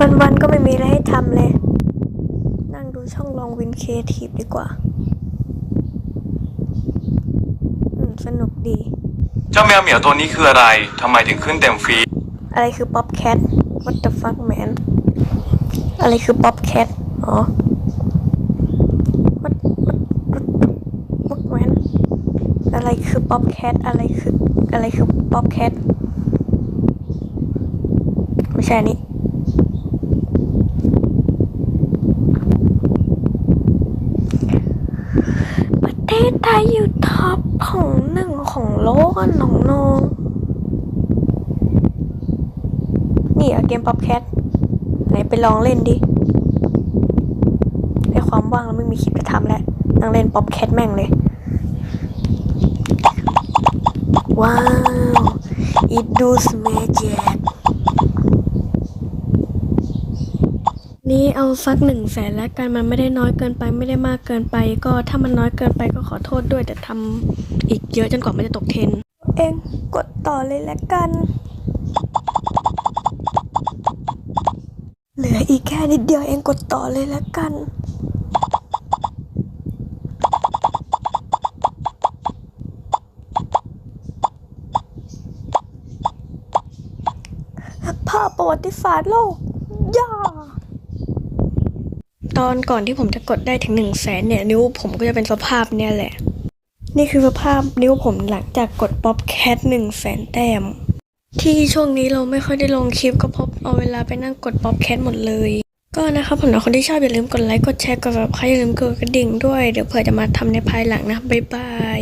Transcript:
วันๆก็ไม่มีอะไรให้ทำเลย นั่งดูช่องลองวินเคทีฟดีกว่า อืม สนุกดี เจ้าแมวเหมียวตัวนี้คืออะไร ทำไมถึงขึ้นเต็มฟีดอะไรคือป๊อปแคท what the fuck man อะไรคือป๊อปแคท อ๋อ what what what what man อะไรคือป๊อปแคท อะไรคือ อะไรคือป๊อปแคท ไม่ใช่อัน ประเทศไทยอยู่ท็อปของหนึ่งของโลกอะน้องน้องนี่อะเกมป๊อปแคทไหนไปลองเล่นดิในความว่างแล้วไม่มีคลิปจะทำแล้วนั่งเล่นป๊อปแคทแม่งเลย ว้าว it does magic นี่ เอาสักหนึ่งแสนแล้วกันมันไม่ได้น้อยเกินไปไม่ได้มากเกินไป ก็ถ้ามันน้อยเกินไปก็ขอโทษด้วยแต่ทำอีกเยอะจนกว่ามันจะตกเทรนเองกดต่อเลยแล้วกัน เหลืออีกแค่นิดเดียวเองกดต่อเลยแล้วกันภาพประวัติศาสตร์โลก ตอนก่อนที่ผมจะกดได้ถึงหนึ่งแสนเนี่ย นิ้วผมก็จะเป็นสภาพเนี่ยแหละ นี่คือสภาพนิ้วผมหลังจากกดป๊อปแคทหนึ่งแสนแต้ม ที่ช่วงนี้เราไม่ค่อยได้ลงคลิปก็เพราะเอาเวลาไปนั่งกดป๊อปแคทหมดเลย ก็นะครับผมนะคนที่ชอบอย่าลืมกดไลค์กดแชร์กด subscribe อย่าลืมกดกระดิ่งด้วยเดี๋ยวเผื่อจะมาทำในภายหลังนะบ๊ายบาย